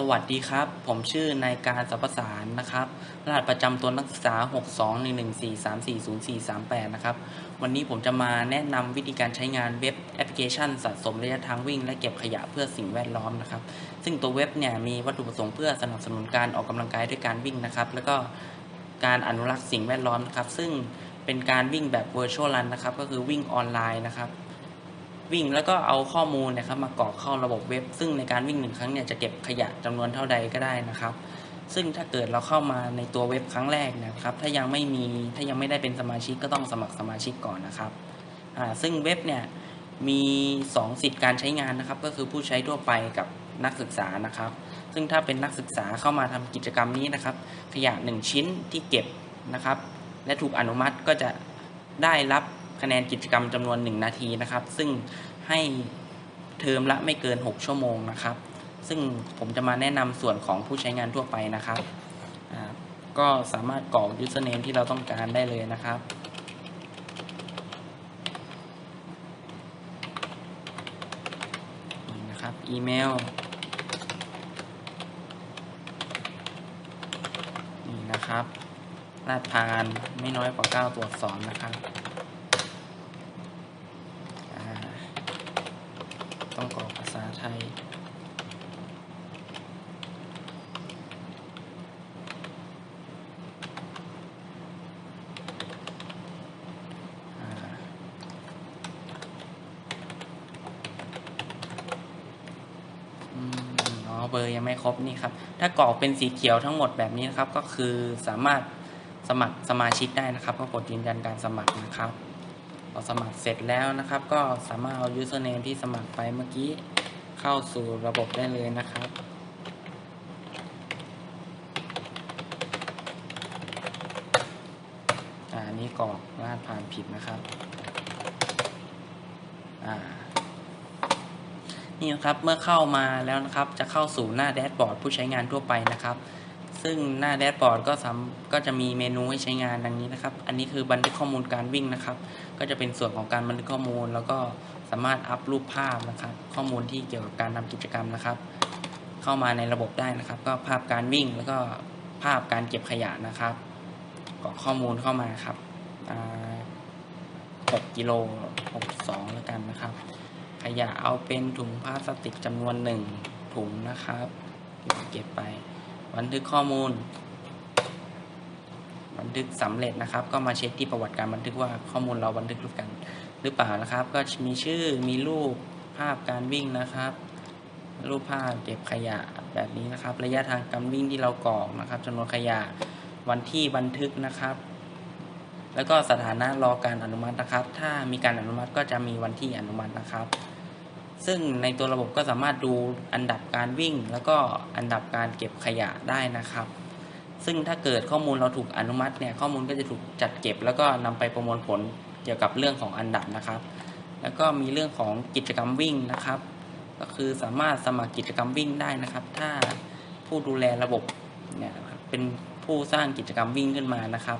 สวัสดีครับ ผมชื่อนายการสัพพสารนะครับ รหัสประจำตัวนักศึกษา 621143404438 นะครับ วันนี้ผมจะมาแนะนำวิธีการใช้งานเว็บแอปพลิเคชันสะสมระยะทางวิ่ง และเก็บขยะเพื่อสิ่งแวดล้อมนะครับ ซึ่งตัวเว็บเนี่ยมีวัตถุประสงค์เพื่อสนับสนุนการออกกำลังกายด้วยการวิ่งนะครับ แล้วก็การอนุรักษ์สิ่งแวดล้อมนะครับ ซึ่งเป็นการวิ่งแบบ virtual run นะครับ ก็คือวิ่งออนไลน์นะครับ วิ่งแล้วก็เอาข้อมูลนะครับ มากรอกเข้าระบบเว็บ ซึ่งในการวิ่งหนึ่งครั้งเนี่ยจะเก็บขยะจำนวนเท่าใดก็ได้นะครับ ซึ่งถ้าเกิดเราเข้ามาในตัวเว็บครั้งแรกนะครับ ถ้ายังไม่มีถ้ายังไม่ได้เป็นสมาชิกก็ต้องสมัครสมาชิกก่อนนะครับอ่าซึ่งเว็บเนี่ยมี 2 สิทธิ์การใช้งานนะครับ ก็คือผู้ใช้ทั่วไปกับนักศึกษานะครับ ซึ่งถ้าเป็นนักศึกษาเข้ามาทำกิจกรรมนี้นะครับ ขยะ 1 ชิ้นที่เก็บนะครับ และถูกอนุมัติก็จะได้รับ คะแนนกิจกรรมจำนวน 1 นาทีนะครับ ซึ่งให้เทอมละไม่เกิน 6 ชั่วโมงนะครับ ซึ่งผมจะมาแนะนำส่วนของผู้ใช้งานทั่วไปนะครับ ก็สามารถกรอก username ที่เราต้องการได้เลยนะครับนี่นะครับ อีเมลนี่นะครับรหัสผ่านไม่น้อยกว่า 9 ตัวอักษรนะครับอ่าต้องกร อกภาษาไทยอ่าอืมอ๋อเบอร์ยังไม่ครบนี่ครับ ถ้ากรอกเป็นสีเขียวทั้งหมดแบบนี้นะครับ ก็คือสามารถสมัครสมาชิกได้นะครับ ก็กดยืนยันการสมัครนะครับพอสมัครเสร็จแล้วนะครับ ก็สามารถเอา username ที่สมัครไปเมื่อกี้ เข้าสู่ระบบได้เลยนะครับอ่าอันนี้กรอกรหัสผ่านผิดนะครับอ่านี่นะครับเมื่อเข้ามาแล้วนะครับจะเข้าสู่หน้าแดชบอร์ดผู้ใช้งานทั่วไปนะครับ ซึ่งหน้าแดชบอร์ดก็สาก็จะมีเมนูให้ใช้งานดังนี้นะครับ อันนี้คือบันทึกข้อมูลการวิ่งนะครับ ก็จะเป็นส่วนของการบันทึกข้อมูลแล้วก็ สามารถอัพรูปภาพนะครับ ข้อมูลที่เกี่ยวกับการทำกิจกรรมนะครับ เข้ามาในระบบได้นะครับ ก็ภาพการวิ่งแล้วก็ภาพการเก็บขยะนะครับกรอกข้อมูลเข้ามาครับ6กิโล62แล้วกันนะครับ ขยะเอาเป็นถุงพลาสติกจำนวนหนึ่งถุงนะครับ เก็บไป บันทึกข้อมูล บันทึกสำเร็จนะครับ ก็มาเช็คที่ประวัติการบันทึกว่าข้อมูลเราบันทึกรูปกัน หรือเปล่านะครับ ก็มีชื่อมีรูปภาพการวิ่งนะครับ รูปภาพเก็บขยะแบบนี้นะครับ ระยะทางการวิ่งที่เรากรอกนะครับจำนวนขยะวันที่บันทึกนะครับ แล้วก็สถานะรอการอนุมัตินะครับ ถ้ามีการอนุมัติก็จะมีวันที่อนุมัตินะครับ ซึ่งในตัวระบบก็สามารถดูอันดับการวิ่ง แล้วก็อันดับการเก็บขยะได้นะครับ ซึ่งถ้าเกิดข้อมูลเราถูกอนุมัติเนี่ยข้อมูลก็จะถูกจัดเก็บ แล้วก็นำไปประมวลผล เกี่ยวกับเรื่องของอันดับนะครับ แล้วก็มีเรื่องของกิจกรรมวิ่งนะครับ ก็คือสามารถสมัครกิจกรรมวิ่งได้นะครับ ถ้าผู้ดูแลระบบเนี่ยครับเป็นผู้สร้างกิจกรรมวิ่งขึ้นมานะครับ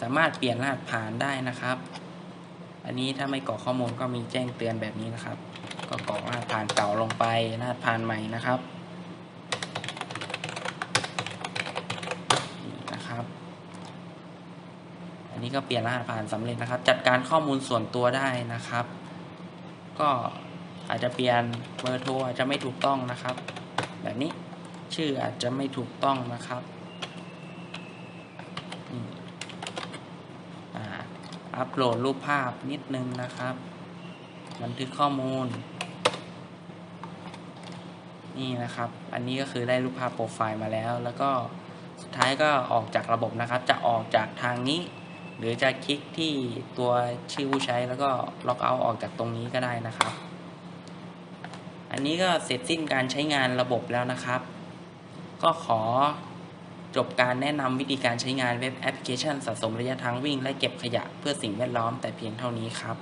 สามารถเปลี่ยนรหัสผ่านได้นะครับ อันนี้ถ้าไม่กรอกข้อมูลก็มีแจ้งเตือนแบบนี้นะครับ ก็กรอกรหัสผ่านเก่าลงไปรหัสผ่านใหม่นะครับนี่นะครับ อันนี้ก็เปลี่ยนรหัสผ่านสำเร็จนะครับ จัดการข้อมูลส่วนตัวได้นะครับ ก็อาจจะเปลี่ยนเบอร์โทรอาจจะไม่ถูกต้องนะครับ แบบนี้ชื่ออาจจะไม่ถูกต้องนะครับอัปโหลดรูปภาพนิดนึงนะครับ บันทึกข้อมูล นี่นะครับ อันนี้ก็คือได้รูปภาพโปรไฟล์มาแล้ว แล้วก็สุดท้ายก็ออกจากระบบนะครับ จะออกจากทางนี้ หรือจะคลิกที่ตัวชื่อผู้ใช้แล้วก็ล็อกเอาออกจากตรงนี้ก็ได้นะครับ อันนี้ก็เสร็จสิ้นการใช้งานระบบแล้วนะครับ ก็ขอจบการแนะนำวิธีการใช้งานเว็บแอปพลิเคชันสะสมระยะทางวิ่ง และเก็บขยะเพื่อสิ่งแวดล้อมแต่เพียงเท่านี้ครับ